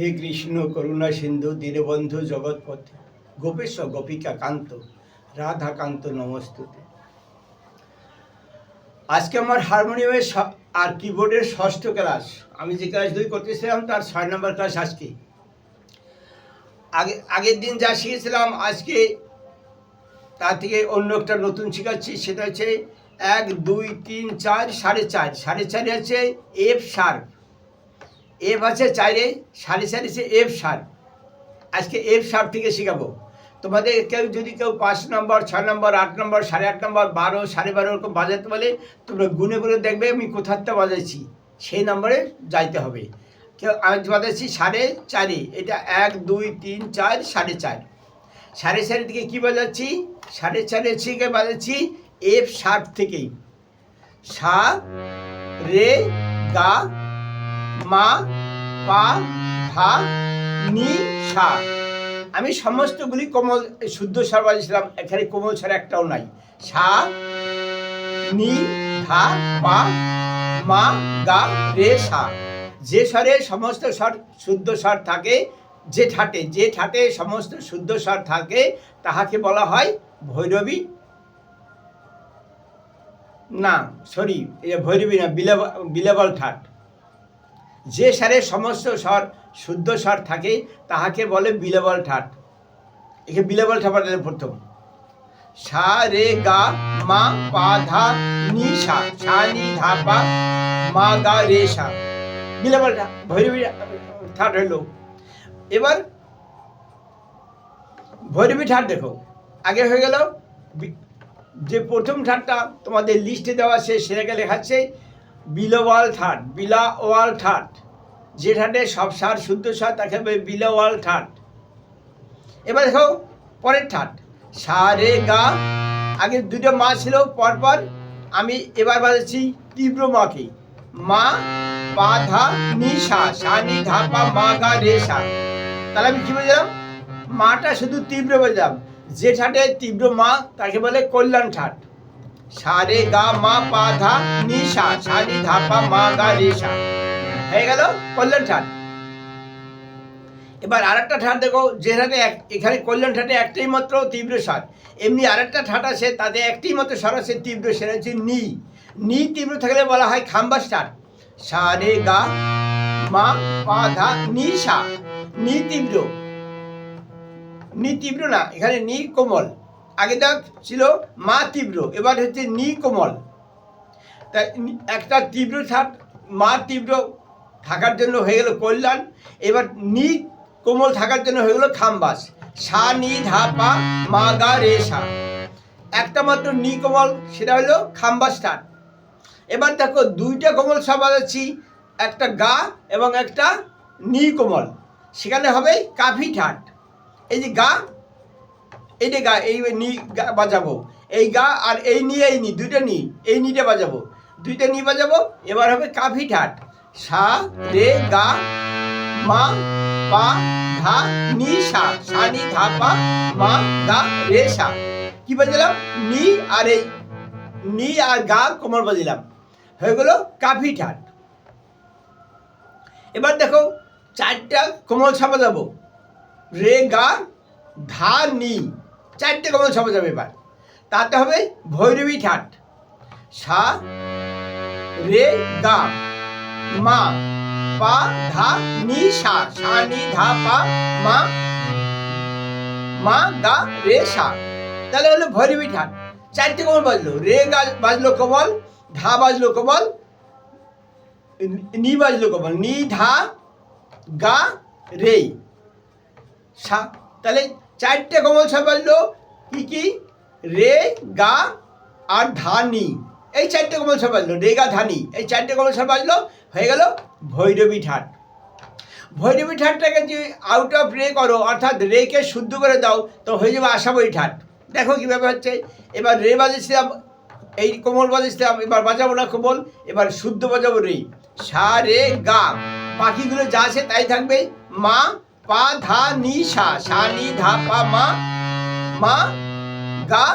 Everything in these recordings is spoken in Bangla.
হে কৃষ্ণ, করুণা সিন্ধু, দীনবন্ধু জগৎপথে। গোপেশ, গোপিকা কান্ত রাধাকান্ত নমস্তুতে। আজকে আমার হারমোনিয়ামের আর কিবোর্ডের ষষ্ঠ ক্লাস আমি যে ক্লাস দুই করতেছিলাম, তার ছয় নম্বর ক্লাস আজকে। আগে আগের দিন যা শিখেছিলাম, আজকে তার থেকে অন্য একটা নতুন শেখাচ্ছি। সেটা হচ্ছে এক, দুই, তিন, চার, সাড়ে চার। সাড়ে চারে আছে এফ শার্প এফ আছে চারে সাড়ে চার আছে এফ সার। আজকে এফ সার থেকে শেখাবো। তোমাদের কেউ যদি কেউ পাঁচ নম্বর, ছয় নম্বর, আট নম্বর, সাড়ে আট নম্বর, বারো, সাড়ে বারো এরকম বাজাতে বলে, তোমরা গুনে গুনে দেখবে আমি কোথাতে বাজাইছি। সেই নম্বরে যাইতে হবে। কেউ আমি বাজাচ্ছি সাড়ে চারে। এটা এক, দুই, তিন, চার, সাড়ে চার। সাড়ে চারের দিকে কী বাজাচ্ছি? সাড়ে চারের থেকে বাজাচ্ছি এফ শার্প থেকেই। সা, রে, গা মা, পা, ধা, নি, সা। আমি সমস্তগুলি কোমল, শুদ্ধ স্বর বাজিয়েছিলাম এখানে কোমল স্বর একটাও নাই। সা, নি, ধা, পা, মা, গা, রে, সা। যে স্বরে সমস্ত স্বর শুদ্ধ স্বর থাকে, যে ঠাটে যে ঠাটে সমস্ত শুদ্ধ স্বর থাকে, তাহাকে বলা হয় ভৈরবী না সরি ভৈরবী না, বিলেব বিলেবল ঠাট। যে স্বরে সমস্ত স্বর, শুদ্ধ স্বর থাকে, তাহাকে বলে বিলেবল ঠাট। একে বিলেবল ঠাট প্রথম সা, রে, গা, মা, পা, ধা, নি, সা। সা, নি, ধা, পা, মা, গা, রে, সা। বিলেবল ভৈরবী ঠাট হইল। এবার ভৈরবী ঠাট দেখো। আগে হয়ে গেল যে প্রথম ঠাটটা তোমাদের লিস্টে দেওয়া আছে, সেটাকে লেখাচ্ছে বিলোওয়াল ঠাট বিলা ওয়াল ঠাট। যে ঠাটে সব সার শুদ্ধ সার, তাকে বলে বিলোওয়াল ঠাট। এবার দেখো, পরের ঠাট। সা রে গা। আগে দুটো মা ছিল, পরপর আমি এবার বাজাচ্ছি তীব্র মাকে। মা, পা, ধা, নি, সা। সা, নি, ধা, পা, মা, গা, রে, সা। তাহলে আমি কি বললাম? মাটা শুধু তীব্র বললাম। যে ঠাটে তীব্র মা, তাকে বলে কল্যাণ ঠাট। সা রে গা মা পা ধা নি সা সা ধা পা মা গা রে সা হয়ে গেল কল্যাণ ঠাট। এবার আরেকটা ঠাট দেখো, যেখানে এখানে কল্যাণ ঠাটে একটাই মাত্র তীব্র স্বর এমনি আরেকটা ঠাট আছে, তাতে একটাই মাত্র স্বর আছে, তীব্র সেটা হচ্ছে নি। নি তীব্র থাকলে বলা হয় খাম্বাস ঠাট সা রে গা মা পা ধা নি সা নি তীব্র। নি তীব্র না, এখানে নি কোমল। আগে দেখ ছিল মা তীব্র, এবার হচ্ছে নি কোমল। তা একটা তীব্র থাক, মা তীব্র থাকার জন্য হয়ে গেল কল্যাণ, এবার নি কোমল থাকার জন্য হয়ে গেল খাম্বাস। সা, নি, ধা, পা, মা, গা, রে, সা। একটা মাত্র নি কোমল, সেটা হলো খাম্বাস ঠাট এবার দেখো দুইটা কোমল সব বাজাচ্ছি একটা গা এবং একটা নি কোমল। সেখানে হবে কাফি ঠাট এই যে গা এই গা, এই নি গা বাজাবো। এই গা আর এই নি এই নি, দুইটা নি, এই নিটা বাজাবো। দুইটা নি বাজাবো, এবার হবে কাফি ঠাট। সা, রে, গা, মা, পা ধা নি, সা। সা, নি ধা পা, মা, গা, রে, সা। কি বাজালাম? নি আর এই নি আর গা কোমল বাজিলাম। হয়ে গেল কাফি ঠাট। এবার দেখো, চারটা কোমল ছাপা যাব রে, গা ধা নি। চারটে কমল ছাপা যাবে এবার। তাতে হবে ভৈরবী ঠাট। সা, রে, গা, মা, পা, ধা, নি, সা। সা, নি, ধা, পা, মা মা, গা, রে, সা। তাহলে হলো ভৈরবী ঠাট। চারটে কমল বাজলো। রে, গা বাজলো কমল, ধা বাজলো কমল, নি বাজলো কমল। নি, ধা, গা, রে। সা, তাহলে চারটে কমল সা বাজলো। কি কি? রে, গা আর ধানি। এই চারটে কমল সা বাজলো, রে, গা, ধানি। এই চারটে কমল সা বাজলো, হয়ে গেল ভৈরবী ঠাট। ভৈরবী ঠাটটাকে যদি আউট অফ রে করো, অর্থাৎ রেকে শুদ্ধ করে দাও, তো হয়ে যাবে আশাবই ঠাট। দেখো কীভাবে হচ্ছে, এবার রে বাজেছিলাম এই কোমল বাজেছিলাম এবার বাজাবো না কোমল, এবার শুদ্ধ বাজাবো রে। সা, রে, গা। বাকিগুলো যা আছে তাই থাকবে, মা পা ধা নি সা সা নি ধা পা মা মা, গা,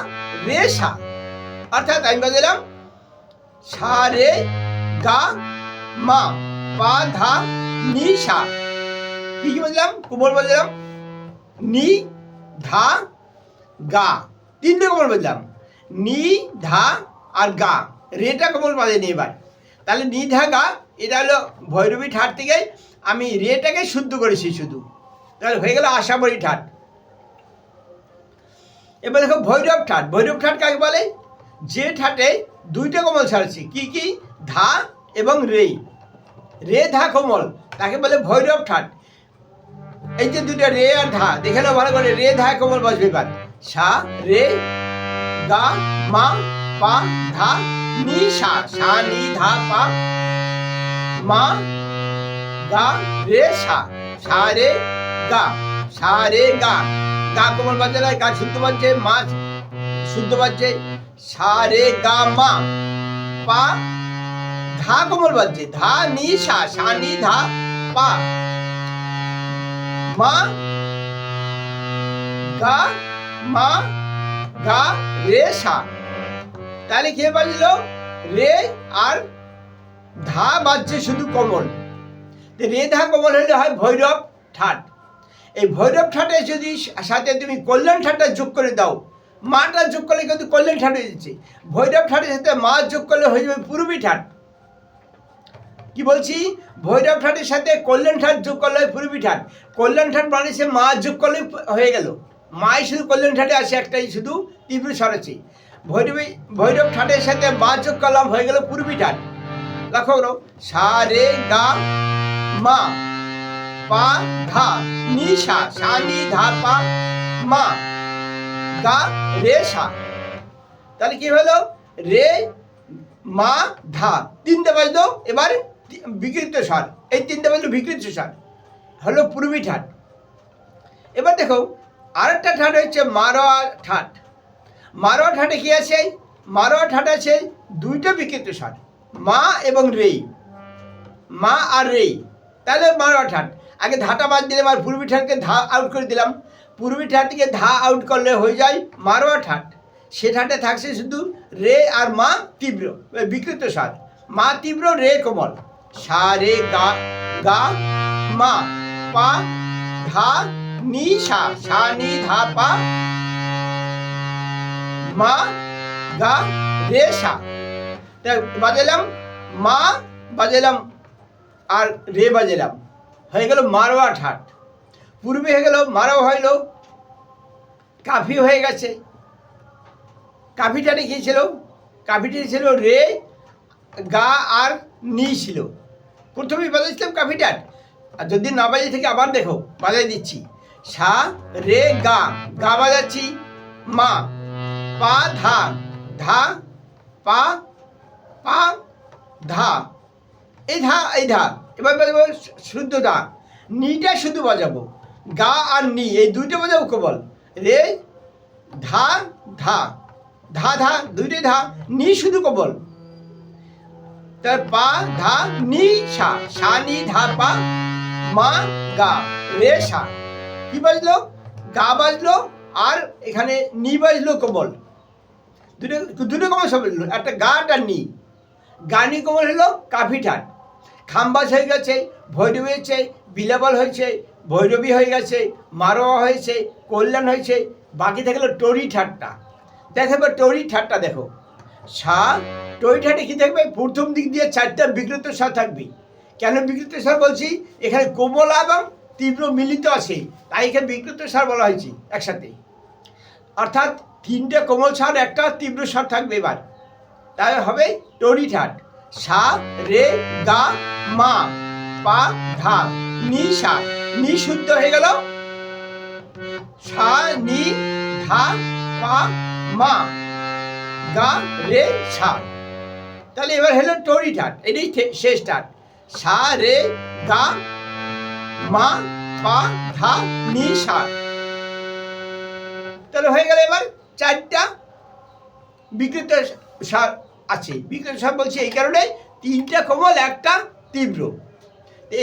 রে, সা। অর্থাৎ আমি বাজালাম সা, রে, গা, মা পা ধা নি সা কি কি বললাম কোমল বললাম নি, ধা, গা। তিনটে কোমল বললাম নি, ধা আর গা। রেটা কোমল বাজেনি এবার। তাহলে নি, ধা, গা, এটা হলো ভৈরবী ঠাট থেকে আমি রেটাকে শুদ্ধ করেছি শুধু। তাহলে হয়ে গেল আশাবরী ঠাট। এবার দেখো ভৈরব ঠাট। ভৈরব ঠাট কাকে বলে? যে ঠাটে দুইটা কোমল ছাড়ছি। কি কি? ধা এবং রে। রে, ধা, কোমল। তাকে বলে ভৈরব ঠাট। এই যে দুটো রে আর ধা, দেখে নাও ভালো করে। রে, ধা, কোমল বসবে এবার। সা, রে গা মা, পা, ধা, নি, সা। সা, নি, ধা, পা, মা গা রে, সা। সা, রে গা সা রে গা। গা কোমল বাজছে না, গা শুদ্ধ বাজছে মা শুদ্ধ বাজছে সা রে গা, মা। পা, ধা কোমল বাজছে ধা নি সা সা নি ধা, পা। মা, গা মা, গা, রে, সা। তাহলে কে বাজলো? রে আর ধা বাজছে শুধু কমল। রে, ধা কমল হলে হয় ভৈরব ঠাট। এই ভৈরব ঠাটে যদি সাথে তুমি কল্যাণ ঠাটটা যোগ করে দাও, মাটা যোগ করলে কিন্তু কল্যাণ ঠাট হয়ে যাচ্ছে ভৈরব ঠাটের সাথে মা যোগ করলে হয়ে যাবে পূর্বী ঠাট। কি বলছি? ভৈরব ঠাটের সাথে কল্যাণ ঠাট যোগ করলে হয় পূর্বী ঠাট। কল্যাণ ঠাট মানে সে মা যোগ করলে হয়ে গেল। মাই শুধু কল্যাণ ঠাটে আসে, একটাই শুধু তীব্র স্বর আছে ভৈরবী, ভৈরব ঠাটের সাথে মা যোগ করলাম, হয়ে গেল পূর্বী ঠাট। লক্ষ্য করো সা রে গা মা। পা, ধা, নি, সা সা, নি, ধা, পা, মা, গা, রে তাহলে কি হলো? রে, মা, ধা, তিনটে বাজলো, এবার বিকৃত স্বর। এই তিনটে বাজলো বিকৃত স্বর। হলো পূর্বী ঠাট। এবার দেখো, আরেকটা ঠাট হচ্ছে মারোয়া ঠাট। মারোয়া ঠাটে কি আছে? মারোয়া ঠাট আছে দুইটা বিকৃত স্বর। মা এবং রে মা আর রে তাহলে মারোয়া ঠাট। আগে ধাটা বাদ দিলাম আর পূর্বী ঠাটকে ধা আউট করে দিলাম। পূর্বী ঠাট থেকে ধা আউট করলে হয়ে যায় মারোয়া ঠাট। সে ঠাটে থাকছে শুধু রে আর মা তীব্র বিকৃত স্বর মা তীব্র, রে কোমল। সা, রে, গা গা, মা, পা, ধা, নি, সা। সা, নি, ধা, পা, মা, গা, রে, সা। বাজালাম, মা বাজালাম, আর রে বাজালাম। হয়ে গেল মারোয়া ঠাট। পূর্বে হয়ে গেল মারোয়া হইল, কাফি হয়ে গেছে। কাফিটারে কি ছিল? কাফিটি ছিল রে, গা আর নি ছিল। প্রথমেই বাজাইছিলাম কাফিটার আর যদি না বাজাই থেকে আবার দেখো, বাজাই দিচ্ছি। সা, রে, গা। গা বাজাচ্ছি, মা। পা, ধা। ধা, পা পা, ধা। এই ধা এই ধা। এবার বাজাবো শুদ্ধ ধা নিটা শুধু বাজাবো। গা আর নি, এই দুইটা বাজাবো কেবল রে, ধা ধা ধা ধা, দুইটাই ধা, নি শুধু কবল তার পা, ধা, নি, সা সা, নি, ধা, পা, মা, গা, রে, সা। কি বাজলো? গা বাজলো আর এখানে নি বাজলো কবল দুটো দুটো কমল সব একটা গা, একটা নি। গানি কমল হলো কাফি ঠাট খাম্বাস হয়ে গেছে, ভৈরবী হয়েছে, বিলাবল হয়েছে, ভৈরবী হয়ে গেছে, মারোয়া হয়েছে, কল্যাণ হয়েছে, বাকি থাকল টরি ঠাট্টা। দেখো এবার টরি ঠাটটা দেখো। সা টরি ঠাটে কি থাকবে প্রথম দিক দিয়ে চারটা বিকৃত স্বর থাকবে। কেন বিকৃত স্বর বলছি? এখানে কোমলা এবং তীব্র মিলিত আছে, তাই এখানে বিকৃত স্বর বলা হয়েছে একসাথে। অর্থাৎ তিনটে কোমল সার, একটা তীব্র স্বর থাকবে এবার। তাই হবে টরি ঠাট। সা রে, গা মা, পা, ধা, নি, সা, নি শুদ্ধ হয়ে গেল। সা, নি, ধা, পা, মা, গা, রে, সা। তাহলে এবার হলো টরি ঠাট, এটাই শেষ ঠাট। সা, রে, গা, মা, পা, ধা, নি, সা। তাহলে হয়ে গেল এবার চারটা। বিকৃত সার আছে। বিকৃত সার বলছি এই কারণে তিনটা কোমল, একটা তীব্র।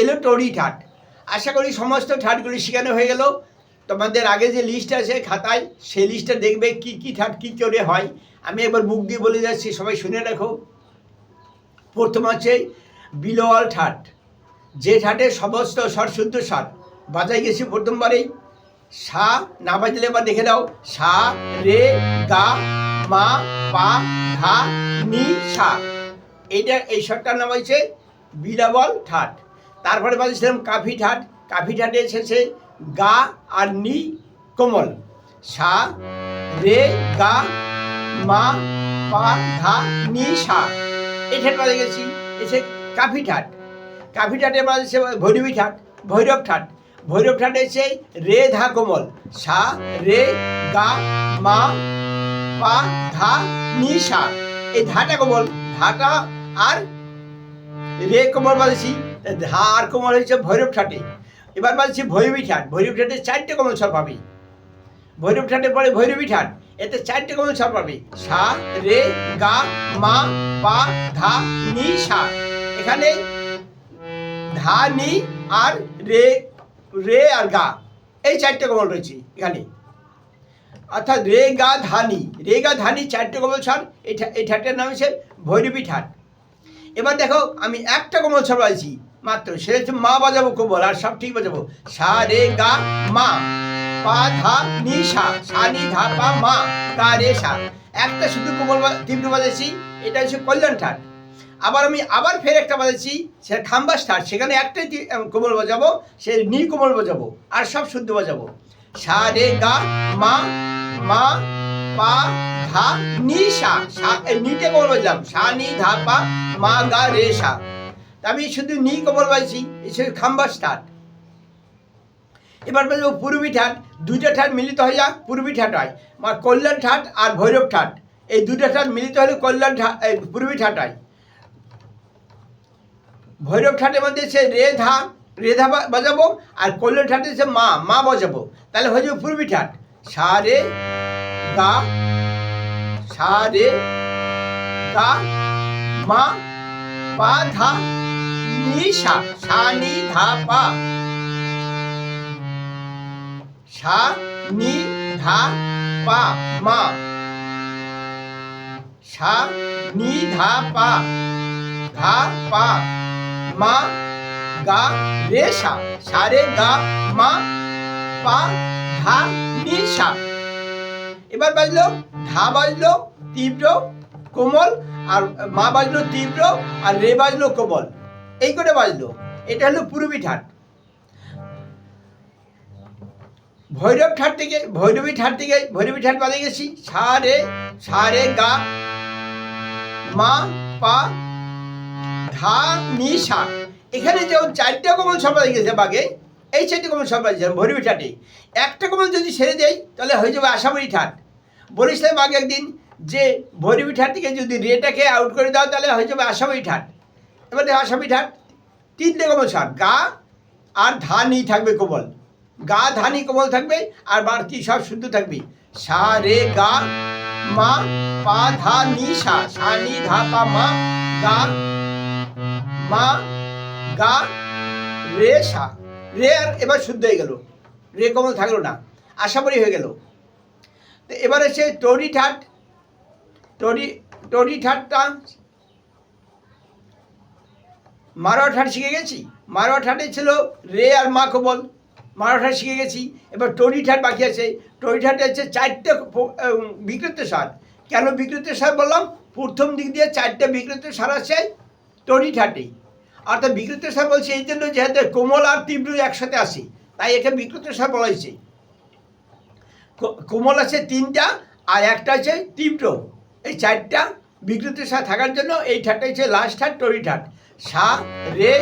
এলো টরি ঠাট। আশা করি সমস্ত ঠাটগুলি শেখানো হয়ে গেল। তোমাদের আগে যে লিস্ট আছে খাতায়, সেই লিস্টটা দেখবে কি কি ঠাট, কী করে হয়। আমি একবার বুক দিয়ে বলে যাচ্ছি, সবাই শুনে রাখো প্রথম আছে বিলোয়াল ঠাট। যে ঠাটে সমস্ত স্বর শুদ্ধ স্বর। বাজাই গেছি প্রথমবারেই। সা না বাজলে এবার দেখে দাও সা, রে, গা, মা, পা, ধা, নি, সা। এইটা, এই শটটার নাম হয়েছে বিরাবল ঠাট। তারপরে বাজেছিলাম কাফি ঠাট। কাফি ঠাটে এসেছে গা আর নি কোমল। সা, রে, গা, মা, পা, ধা, নি, সা। এই ঠাট বাজে গেছি। এসে কাফি ঠাট। কাফি ঠাটে বাজেছে ভৈরবী ঠাট, ভৈরব ঠাট। ভৈরব ঠাটে এসে রে, ধা, কোমল। সা, রে, গা, মা, পা, ধা, নি, সা। এই ধাটা কোমল। ধাটা আর রে কোমল বাজেছি ধা কোমল হয়েছে ভৈরব ঠাটে। এবার বাজছি ভৈরবী ঠাট। ভৈরব ঠাটে চারটে কোমল স্বর পাবি। ভৈরব ঠাটে পরে ভৈরবী ঠাট, এতে চারটে কোমল স্বর পাবি। সা, রে, গা, মা, পা, ধা, নি, সা। এখানে ধা, নি, আর রে রে আর গা, এই চারটে কোমল রয়েছে এখানে। অর্থাৎ রে, গা ধানি রে, গা ধানি চারটে কোমল স্বর এই ঠাটের নাম হচ্ছে ভৈরবী ঠাট। এবার দেখো, আমি একটা কোমল স্বর বাজাইছি মাত্র। সে হচ্ছে মা বাজাবো কোমল আর সব ঠিক বাজাবো। সা, রে, গা, মা। পা, ধা, নি, সা। সা, নি, ধা, পা, মা। গা, রে, সা। একটা শুধু কোমল তীব্র বাজাইছি, এটা হচ্ছে কল্যাণ ঠাট। আবার আমি আবার ফের একটা বাজাচ্ছি সেটা খাম্বা স্টার্ট সেখানে একটাই কোমল বাজাবো, সে নি কোমল বাজাবো, আর সব শুদ্ধ বাজাবো। সা, রে, গা, মা মা, পা, ধা, নি, সা। সা নিতে কোমল বাজলাম। সা, নি, ধা, পা মা গা রে সা আমি শুধু নি বাজছি সে খাম্বা স্টার্ট এবার বলব পূর্বী ঠাট, দুইটা ঠাট মিলিত হয়ে যাক, পূর্বী ঠাট হয়। মানে কল্যাণ ঠাট আর ভৈরব ঠাট। এই দুইটা ঠাট মিলিত হলে কল্যাণ ঠাট পূর্বী ঠাট হয়। ভৈরব ঠাটের মধ্যে সে রে ধা রে ধা বা- বাজাবো আর কল্যাণ ঠাটে সে মা মা বাজাবো। তাহলে হয়ে যাবে পূর্বী ঠাট। সা, রে, গা, সা, রে, গা, মা পা ধা নি সা সা নি ধা পা সা নি ধা পা মা। সা নি ধা পা ধা পা মা। গা রে সা সা রে গা, মা। পা, ধা নি সা এবার বাজলো, ধা বাজলো, তীব্র, কোমল আর মা বাজলো তীব্র আর রে বাজলো কোমল। এই করে বাজলো। এটা হলো পূর্বী ঠাট। ভৈরব ঠাট থেকে, ভৈরবী ঠাট থেকে, ভৈরবী ঠাট বাজে গেছি। সা, রে সা, রে, গা, মা, পা, ধা নি সা। এখানে যেমন চারটা কমল বাজে গেছে বাগে, এই চারটে কমল বাজছে ভৈরবী ঠাটে। একটা কমল যদি ছেড়ে দেয় তাহলে হয়ে যাবে আশামরি ঠাট। বলেছিলাম আগে একদিন যে ভৈরবী ঠাট থেকে যদি রেটাকে আউট করে দাও, তাহলে হয়ে যাবে আসামি ঠাট। এবার আসামি ঠাট তিনটে কোমল সার, গা আর ধানি থাকবে কোমল। গা, ধানি, কোমল থাকবে, আর বাড়তি সব শুদ্ধ থাকবে। সা, রে, গা, মা, পা, ধা, নি, সা সা, নি, ধা, পা, মা, গা মা, গা, রে, সা। রে আর এবার শুদ্ধ হয়ে গেল। রে, কোমল থাকল না আশামরি হয়ে গেল। তো এবার হচ্ছে টরি ঠাট টরি টরি ঠাটটা শিখে গেছি। মারোয়া ঠাটে ছিল রে আর মা কোমল। মারোয়া শিখে গেছি। এবার টরি ঠাট বাকি আছে। টরি ঠাটে হচ্ছে চারটে বিকৃত সার। কেন বিকৃত সার বললাম? প্রথম দিক দিয়ে চারটে বিকৃত সার আছে টরি ঠাটেই অর্থাৎ বিকৃত সার বলছে এই জন্য যেহেতু কোমল আর তীব্র একসাথে আসি তাই একে বিকৃত সার বলা হয়েছে। কোমল আছে তিনটা আর একটা আছে তীব্র। এই চারটা বিকৃত সা থাকার জন্য এই ঠাটটা হচ্ছে লাস্ট ঠাট টরি ঠাট। সা, রে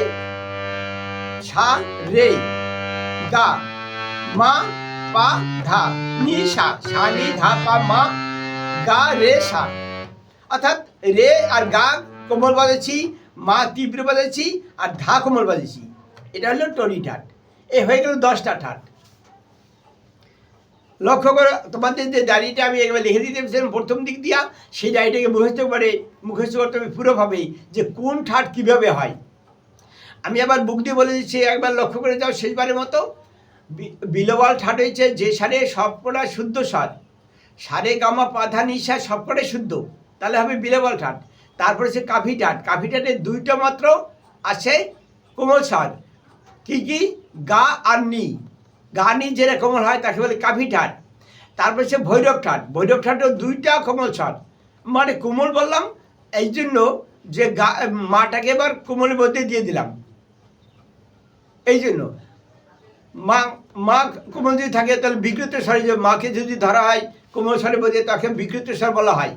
সা রে গা, মা, পা, ধা। নি, সা। সা, নি, ধা, পা, মা, গা, রে, সা। অর্থাৎ রে আর গা কোমল বাজেছি মা তীব্র বাজেছি আর ধা কোমল বাজেছি এটা হলো টরি ঠাট। এ হয়ে গেল দশটা ঠাট। লক্ষ্য করো, তোমাদের যে ডায়েরিটা আমি একবার লিখে দিতে চেয়েছিলাম প্রথম দিক দিয়া, সেই ডায়েরিটাকে মুখস্থ করে, মুখস্থ করতে হবে পুরোভাবেই যে কোন ঠাট কীভাবে হয়। আমি আবার বুক দিয়ে বলে দিচ্ছি, একবার লক্ষ্য করে যাও শেষবারের মতো। বিলোবাল ঠাট হয়েছে, যে সারে সবকটা শুদ্ধ স্বাদ সারে গামা পাধা নিশা সবকটাই শুদ্ধ, তাহলে হবে বিলোবাল ঠাট। তারপরে সে কাফি ঠাট। কাফি ঠাটের দুইটা মাত্র আছে কোমল স্বাদ কি কি? গা আর নি। গা নি যেটা কোমল হয়, তাকে বলে কাফি ঠাট। তারপর সে ভৈরব ঠাট। ভৈরব ঠাটও দুইটা কোমল ছট। মানে কোমল বললাম, এই জন্য যে গা, মাটাকে এবার কোমলের মধ্যে দিয়ে দিলাম। এই জন্য। মা মা কোমল যদি থাকে, তাহলে বিকৃত স্বরে যে মাকে যদি ধরা হয়, কোমল স্বরে বোঝে তাকে বিকৃত স্বর বলা হয়।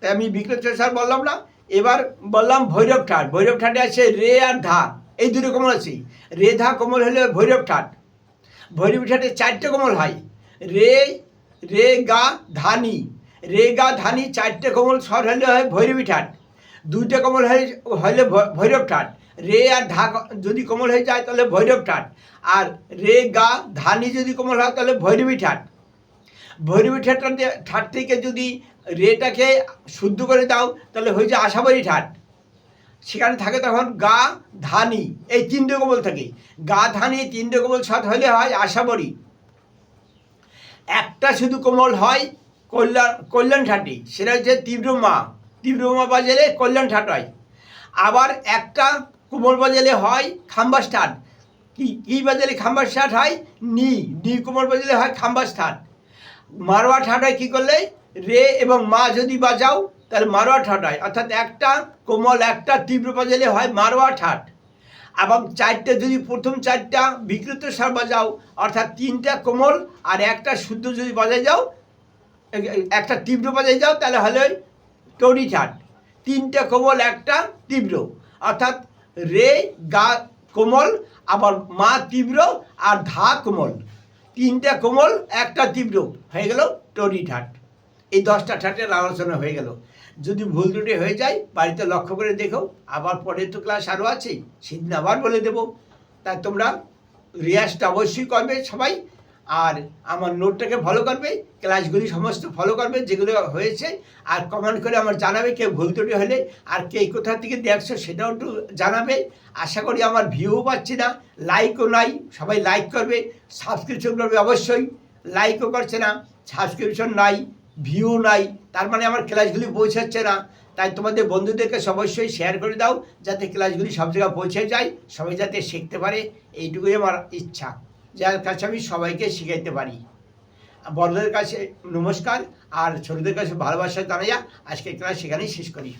তাই আমি বিকৃত স্বর বললাম না, এবার বললাম ভৈরব ঠাট। ভৈরব ঠাটে আছে রে আর ধা। এই দুটো কোমল আছে। রে, ধা, কোমল হলে ভৈরব ঠাট। ভৈরব ঠাটে চারটে কোমল হয়। রে রে গা ধানি, রে গা ধানি চারটে কোমল স্বর হলে হয় ভৈরবী ঠাট দুইটা কোমল হয়ে হলে ভৈরব ঠাট রে আর ধা যদি কোমল হয়ে যায় তাহলে ভৈরব ঠাট আর রে গা ধানি যদি কোমল হয় তাহলে ভৈরবী ঠাট ভৈরবী ঠাটটাতে ঠাট থেকে যদি রেটাকে শুদ্ধ করে দাও তাহলে হয়ে যায় আশাবাড়ি ঠাট সেখানে থাকে তখন গা ধানি, এই তিনটে কোমল থাকে। গা ধানি তিনটে কোমল সাত হলে হয় আশাবরী। একটা শুধু কোমল হয়, কল্যাণ কল্যাণ ঠাটি সেটা হচ্ছে তীব্র মা। তীব্র মা বাজালে কল্যাণ ঠাট হয়। আবার একটা কোমল বাজালে হয় খাম্বা স্টার্ট। কি, কী বাজালে খাম্বা স্টার্ট হয়? নি নি কোমল বাজালে হয় খাম্বা স্টার্ট। মারোয়া ঠাট হয় কী করলে? রে এবং মা যদি বাজাও তাহলে মারোয়া ঠাট হয়। অর্থাৎ একটা কোমল, একটা তীব্র বাজালে হয় মারোয়া ঠাট। এবং চারটে যদি প্রথম চারটা বিকৃত স্বর বাজাও, অর্থাৎ তিনটা কোমল আর একটা শুদ্ধ যদি বাজায় যাও একটা তীব্র বাজায় যাও, তাহলে হলে টরি ঠাট। তিনটা কোমল, একটা তীব্র। অর্থাৎ রে, গা কোমল, আবার মা তীব্র আর ধা কোমল। তিনটা কোমল, একটা তীব্র। হয়ে গেল টরি ঠাট। এই দশটা ঠাটের আলোচনা হয়ে গেল। যদি ভুল ত্রুটি হয়ে যায়, বাড়িতে লক্ষ্য করে দেখো, আবার পরের তো ক্লাস আরও আছে সেদিন আবার বলে দেবো। তাই তোমরা রিয়াজটা অবশ্যই করবে সবাই, আর আমার নোটটাকে ফলো করবে ক্লাসগুলি সমস্ত ফলো করবে, যেগুলো হয়েছে, আর কমেন্ট করে আমার জানাবে কেউ ভুল ত্রুটি হলে, আর কে কোথা থেকে দেখছ সেটাও একটু জানাবে। আশা করি আমার ভিউ পাচ্ছি না লাইকও নাই, সবাই লাইক করবে সাবস্ক্রিপশন করবে অবশ্যই লাইকও করছে না সাবস্ক্রিপশন নাই ভিউ নাই, তার মানে আমার ক্লাসগুলি পৌঁছাচ্ছে না। তাই তোমাদের বন্ধুদেরকে অবশ্যই শেয়ার করে দাও, যাতে ক্লাসগুলি সব জায়গায় পৌঁছে যায়, সবাই যাতে শিখতে পারে, এইটুকুই আমার ইচ্ছা। যার কাছে আমি সবাইকে শিখাইতে পারি। বড়দের কাছে নমস্কার, আর ছোটদের কাছে ভালোবাসা জানাইয়া আজকে ক্লাস সেখানেই শেষ করি।